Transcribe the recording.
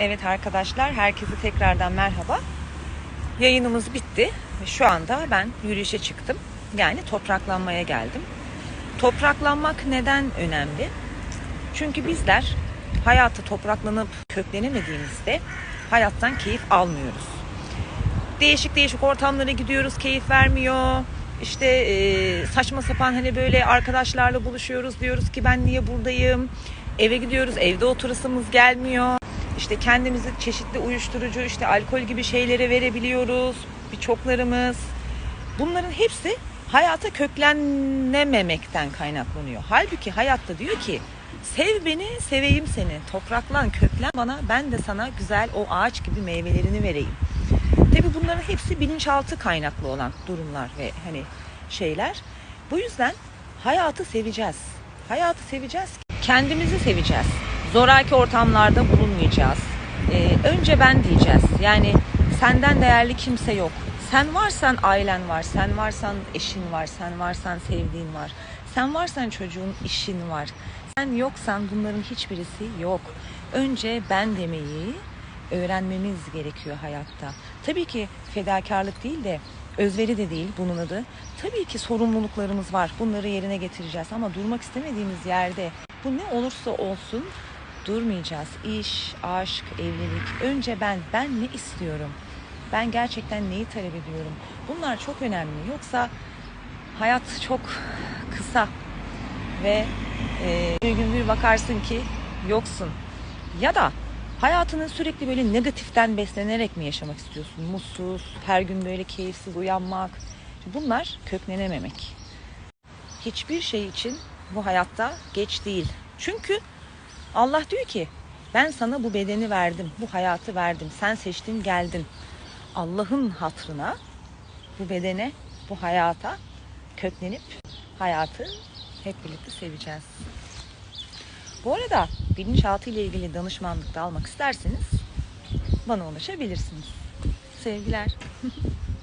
Evet arkadaşlar, herkese tekrardan merhaba. Yayınımız bitti. Şu anda ben yürüyüşe çıktım. Yani topraklanmaya geldim. Topraklanmak neden önemli? Çünkü bizler hayatı topraklanıp köklenemediğimizde hayattan keyif almıyoruz. Değişik değişik ortamlara gidiyoruz, keyif vermiyor. İşte e, saçma sapan hani böyle arkadaşlarla buluşuyoruz diyoruz ki ben niye buradayım? Eve gidiyoruz, evde oturasımız gelmiyor. İşte kendimizi çeşitli uyuşturucu, işte alkol gibi şeylere verebiliyoruz. Birçoklarımız. Bunların hepsi hayata köklenememekten kaynaklanıyor. Halbuki hayatta diyor ki sev beni, seveyim seni. Topraklan, köklen bana, ben de sana güzel o ağaç gibi meyvelerini vereyim. Tabi bunların hepsi bilinçaltı kaynaklı olan durumlar ve hani şeyler. Bu yüzden hayatı seveceğiz. Hayatı seveceğiz. Kendimizi seveceğiz. Zoraki ortamlarda bulunmayacağız. Ee, önce ben diyeceğiz. Yani senden değerli kimse yok. Sen varsan ailen var, sen varsan eşin var, sen varsan sevdiğin var. Sen varsan çocuğun, işin var. Sen yoksan bunların hiçbirisi yok. Önce ben demeyi öğrenmemiz gerekiyor hayatta. Tabii ki fedakarlık değil de özveri de değil bunun adı. Tabii ki sorumluluklarımız var. Bunları yerine getireceğiz ama durmak istemediğimiz yerde bu ne olursa olsun durmayacağız. İş, aşk, evlilik. Önce ben, ben ne istiyorum? Ben gerçekten neyi talep ediyorum? Bunlar çok önemli. Yoksa hayat çok kısa ve e, bir gün bir bakarsın ki yoksun. Ya da hayatını sürekli böyle negatiften beslenerek mi yaşamak istiyorsun? Mutsuz, her gün böyle keyifsiz uyanmak. Bunlar köklenememek. Hiçbir şey için bu hayatta geç değil. Çünkü Allah diyor ki ben sana bu bedeni verdim, bu hayatı verdim. Sen seçtin, geldin. Allah'ın hatrına bu bedene, bu hayata köklenip hayatı hep birlikte seveceğiz. Bu arada bilinçaltı ile ilgili danışmanlık da almak isterseniz bana ulaşabilirsiniz. Sevgiler.